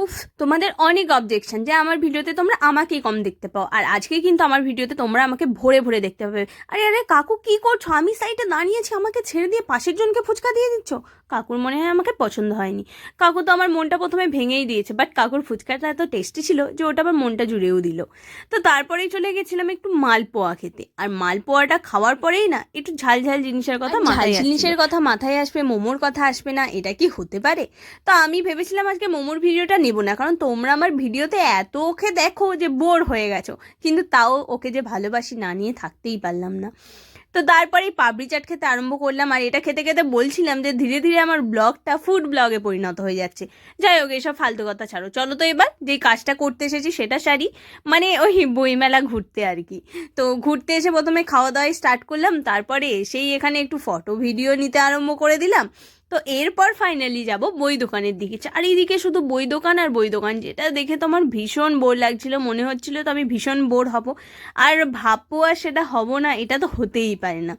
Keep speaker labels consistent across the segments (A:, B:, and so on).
A: উফ তোমাদের অনেক অবজেকশন যে আমার ভিডিওতে তোমরা আমাকেই কম দেখতে পাও। আর আজকে কিন্তু আমার ভিডিওতে তোমরা আমাকে ভরে ভরে দেখতে পাবে। আরে আরে কাকু কি করছ? আমি সাইডে দাঁড়িয়েছি আমাকে ছেড়ে দিয়ে পাশের জনকে ফুচকা দিয়ে দিচ্ছ? কাকুর মনে হয় আমাকে পছন্দ হয়নি। কাকু তো আমার মনটা প্রথমে ভেঙেই দিয়েছে বাট কাকুর ফুচকাটা এত টেস্টি ছিল যে ওটা আমার মনটা জুড়েও দিল। তো তারপরেই চলে গেছিলাম একটু মালপোয়া খেতে। আর মালপোয়াটা খাওয়ার পরেই না একটু ঝাল ঝাল জিনিসের কথা মাথায়
B: জিনিসের
A: জিনিসের কথা মাথায় আসবে মোমোর কথা আসবে না এটা কি হতে পারে? তো আমি ভেবেছিলাম আজকে মোমোর ভিডিওটা নেব না। কারণ তোমরা আমার ভিডিওতে এত ওকে দেখো যে বোর হয়ে গেছো। কিন্তু তাও ওকে যে ভালোবাসি না নিয়ে থাকতেই পারলাম না। তো তারপরেই পাবড়ি চাট খেতে আরম্ভ করলাম। আর এটা খেতে খেতে বলছিলাম যে ধীরে ধীরে আমার ব্লগটা ফুড ব্লগে পরিণত হয়ে যাচ্ছে। যাই হোক, এসব ফালতু কথা ছাড়ো। চলো তো এবার যেই কাজটা করতে এসেছি সেটা সারি। মানে ওই বইমেলা ঘুরতে আর কি। তো ঘুরতে এসে প্রথমে খাওয়া দাওয়াই স্টার্ট করলাম। তারপরে এসেই এখানে একটু ফটো ভিডিও নিতে আরম্ভ করে দিলাম। তো এরপর ফাইনালি যাব বই দোকানের দিকে। চারিদিকে শুধু বই দোকান আর বই দোকান যেটা দেখে তো আমার ভীষণ বোর লাগছিল মনে হচ্ছিল তো আমি ভীষণ বোর হব। আর ভাববো আর সেটা হব না এটা তো হতেই পারে না।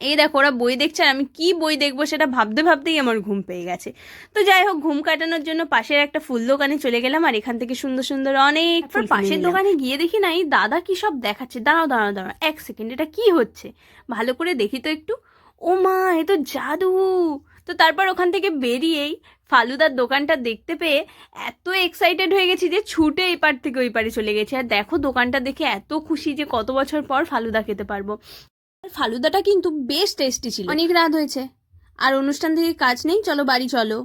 A: এই দেখো ওরা বই দেখছে আর আমি কি বই দেখব সেটা ভাবতে ভাবতেই আমার ঘুম পেয়ে গেছে। তো যাই হোক ঘুম কাটানোর জন্য পাশের একটা ফুল দোকানে চলে গেলাম আর এখান থেকে সুন্দর সুন্দর অনেক পাশের দোকানে গিয়ে দেখি না এই দাদা কি সব দেখাচ্ছে? দাঁড়াও দাঁড়াও দাঁড়াও এক সেকেন্ড এটা কি হচ্ছে? ভালো করে দেখি তো একটু। ও মা এ তো জাদু! তো তারপর ওখান থেকে বেরিয়েই ফালুদার দোকানটা দেখতে পেয়ে এত এক্সাইটেড হয়ে গেছি যে ছুটে এই পার থেকে ওই পারে চলে গেছি। আর দেখো দোকানটা দেখে এত খুশি যে কত বছর পর ফালুদা খেতে পারব। ফালুদাটা কিন্তু বেশ টেস্টি ছিল। অনেক রাত হয়েছে। আর অনুষ্ঠান থেকে কাজ নেই, চলো বাড়ি চলো।